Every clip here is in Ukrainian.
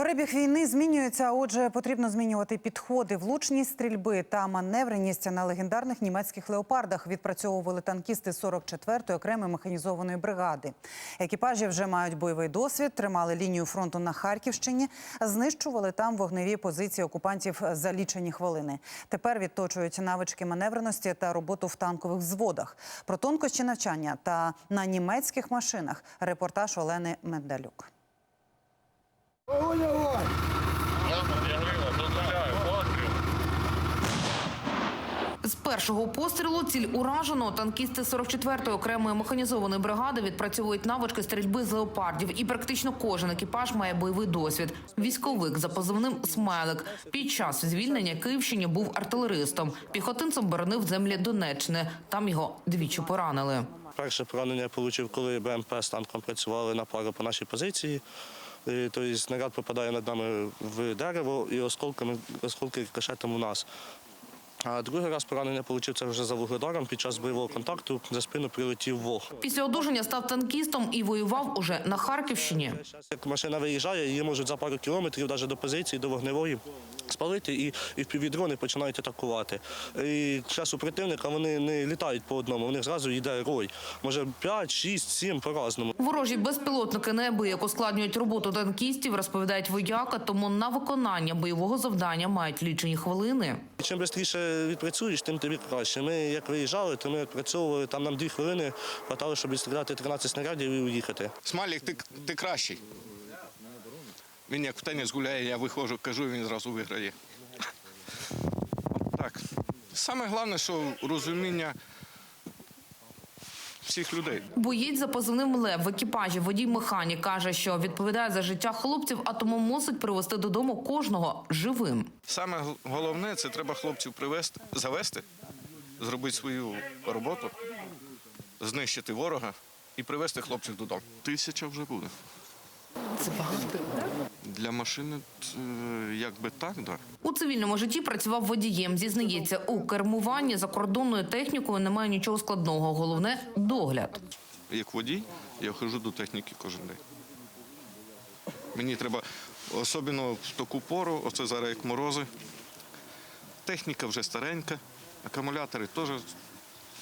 Перебіг війни змінюється, а отже, потрібно змінювати підходи. Влучність стрільби та маневреність на легендарних німецьких леопардах відпрацьовували танкісти 44-ї окремої механізованої бригади. Екіпажі вже мають бойовий досвід, тримали лінію фронту на Харківщині, знищували там вогневі позиції окупантів за лічені хвилини. Тепер відточують навички маневреності та роботу в танкових взводах. Про тонкощі навчання та на німецьких машинах репортаж Олени Медалюк. Огонь, огонь! З першого пострілу ціль уражено. Танкісти 44-ї окремої механізованої бригади відпрацьовують навички стрільби з леопардів. І практично кожен екіпаж має бойовий досвід. Військовик за позивним «Смайлик» під час звільнення Київщині був артилеристом. Піхотинцем боронив землі Донеччини. Там його двічі поранили. Перше поранення я отримав, коли БМП з танком працювали на пару по нашій позиції. Тобто снаряд попадає над нами в дерево і осколками, осколки рикошетом у нас. А другий раз поранення отримав це вже за вугледаром. Під час бойового контакту за спину прилетів вог. Після одужання став танкістом і воював уже на Харківщині. Як машина виїжджає, її можуть за пару кілометрів, навіть до позиції, до вогневої, спалити і, і впівдрони починають атакувати. І зараз у противника вони не літають по одному, у них зразу йде рой. Може 5, 6, 7 по-разному. Ворожі безпілотники неабияк ускладнюють роботу танкістів, розповідають вояка, тому на виконання бойового завдання мають лічені хвилини. Чим швидше відпрацюєш, тим тобі краще. Ми як виїжджали, то ми відпрацьовували, там нам дві хвилини хватало, щоб відстріляти 13 снарядів і уїхати. Смалік, ти, ти кращий. Він як в теніс гуляє, я виходжу, кажу, він зразу виграє. Так. Саме головне, що розуміння всіх людей. Боїть за позивним Лев в екіпажі водій механік каже, що відповідає за життя хлопців, а тому мусить привезти додому кожного живим. Саме головне це треба хлопців привести, завести, зробити свою роботу, знищити ворога і привезти хлопців додому. Тисяча вже буде. Для машини е, якби так, так. Да. У цивільному житті працював водієм. Зізнається, у кермуванні закордонною технікою немає нічого складного. Головне догляд. як водій, я ходжу до техніки кожен день. Мені треба, особливо в таку пору, оце зараз як морози. Техніка вже старенька, акумулятори теж.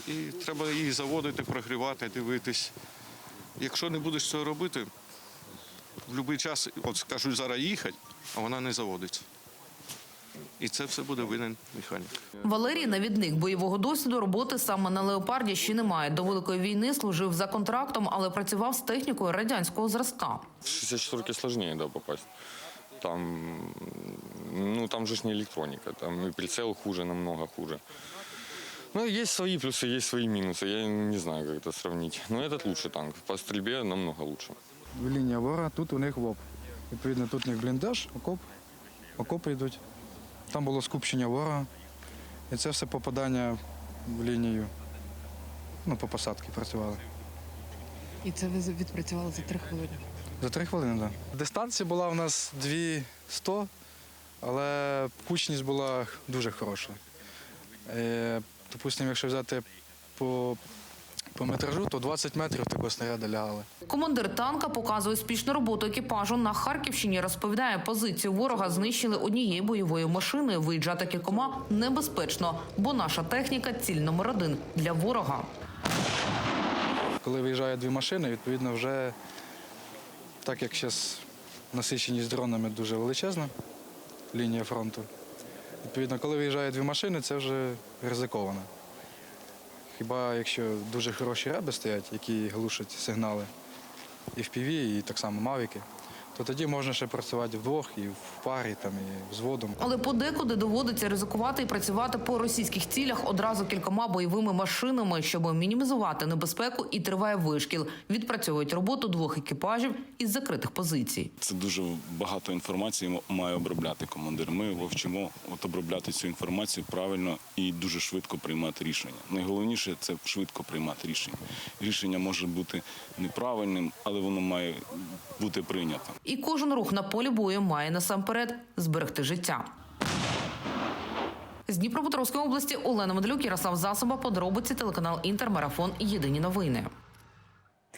І треба її заводити, прогрівати, дивитись. Якщо не будеш цього робити, в будь-який час, от скажуть зараз їхати, а вона не заводиться. І це все буде винен механік. Валерій, навідник бойового досвіду роботи саме на леопарді ще немає. До великої війни служив за контрактом, але працював з технікою радянського зразка. В 64-ки сложнее, да, попасть. Там, ну, там же ж не электроника, там и прицел хуже, намного хуже. Ну, есть свои плюсы, есть свои минусы. Я не знаю, как это сравнить. Но этот лучший танк. По стрельбе намного лучше. Лінія вора, тут у них ВОП. Відповідно, тут у них бліндаж, окоп, окопи йдуть. Там було скупчення вора. І це все попадання в лінію. Ну, по посадці працювали. І це ви відпрацювали за три хвилини. За три хвилини, так. Да. Дистанція була у нас 200, але кучність була дуже хороша. Е, допустимо, якщо взяти по, по метражу, то 20 метрів такого снаряду лягали. Командир танка показує успішну роботу екіпажу на Харківщині. Розповідає, позицію ворога знищили однією бойовою машиною. Виїжджати кількома небезпечно, бо наша техніка ціль номер один для ворога. Коли виїжджає дві машини, відповідно, вже так як зараз насиченість дронами дуже величезна, лінія фронту. Відповідно, коли виїжджає дві машини, це вже ризиковано. Хіба якщо дуже хороші реби стоять, які глушать сигнали і в піві, і так само мавіки, то тоді можна ще працювати вдвох і в парі, там, і взводом. Але подекуди доводиться ризикувати і працювати по російських цілях одразу кількома бойовими машинами, щоб мінімізувати небезпеку, і триває вишкіл. Відпрацьовують роботу двох екіпажів із закритих позицій. Це дуже багато інформації має обробляти командир. Ми його вчимо от обробляти цю інформацію правильно і дуже швидко приймати рішення. Найголовніше це швидко приймати рішення. Рішення може бути неправильним, але воно має бути прийнято. І кожен рух на полі бою має насамперед зберегти життя. З Дніпропетровської області Олена Медлюк, Ярослав Засоба, подробиці телеканал Інтермарафон. Єдині новини.